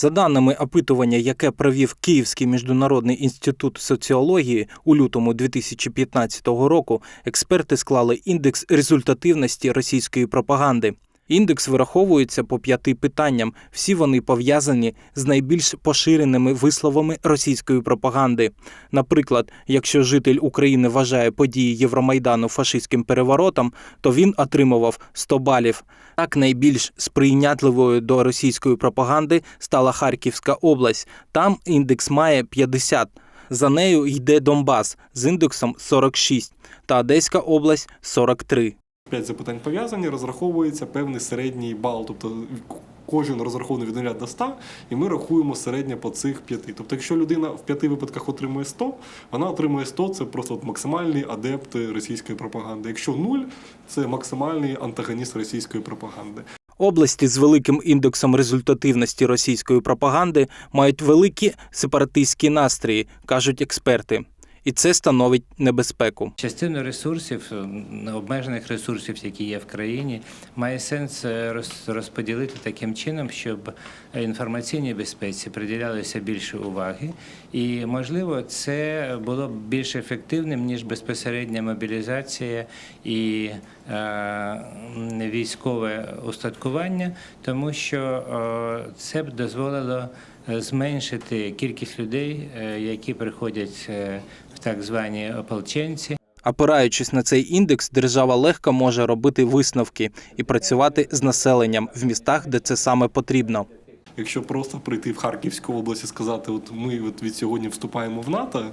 За даними опитування, яке провів Київський міжнародний інститут соціології у лютому 2015 року, експерти склали індекс результативності російської пропаганди. Індекс вираховується по п'яти питанням. Всі вони пов'язані з найбільш поширеними висловами російської пропаганди. Наприклад, якщо житель України вважає події Євромайдану фашистським переворотом, то він отримував 100 балів. Так найбільш сприйнятливою до російської пропаганди стала Харківська область. Там індекс має 50. За нею йде Донбас з індексом 46 та Одеська область 43. П'ять запитань пов'язані, розраховується певний середній бал. Тобто кожен розрахований від 0 до 100, і ми рахуємо середнє по цих п'яти. Тобто, якщо людина в п'яти випадках отримує 100, вона отримує 100 це просто от максимальний адепт російської пропаганди. Якщо 0, це максимальний антагоніст російської пропаганди. Області з великим індексом результативності російської пропаганди мають великі сепаратистські настрої, кажуть експерти, і це становить небезпеку. Частину ресурсів, е, обмежених ресурсів, які є в країні, має сенс е, розподілити таким чином, щоб інформаційній безпеці приділялося більше уваги, і можливо це було б більш ефективним ніж безпосередня мобілізація і е, військове устаткування, тому що е, це б дозволило е, зменшити кількість людей, е, які приходять е, в так звані ополченці. Опираючись на цей індекс, держава легко може робити висновки і працювати з населенням в містах, де це саме потрібно. Якщо просто прийти в Харківську область і сказати, от ми от від сьогодні вступаємо в НАТО,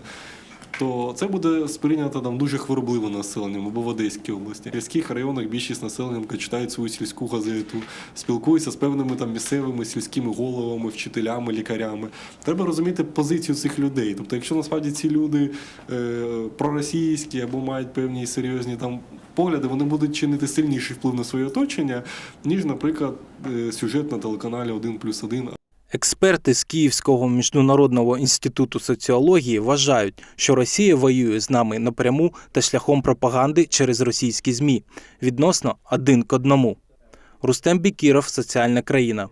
то це буде сприйнято там дуже хворобливо населенням або в Одеській області. В сільських районах більшість населення читають свою сільську газету, спілкуються з певними там місцевими сільськими головами, вчителями, лікарями. Треба розуміти позицію цих людей. Тобто, якщо насправді ці люди е, проросійські або мають певні серйозні там погляди, вони будуть чинити сильніший вплив на своє оточення, ніж, наприклад, е, сюжет на телеканалі 1 плюс 1 Експерти з Київського міжнародного інституту соціології вважають, що Росія воює з нами напряму та шляхом пропаганди через російські змі відносно один к одному. Рустем Бікіров, соціальна країна.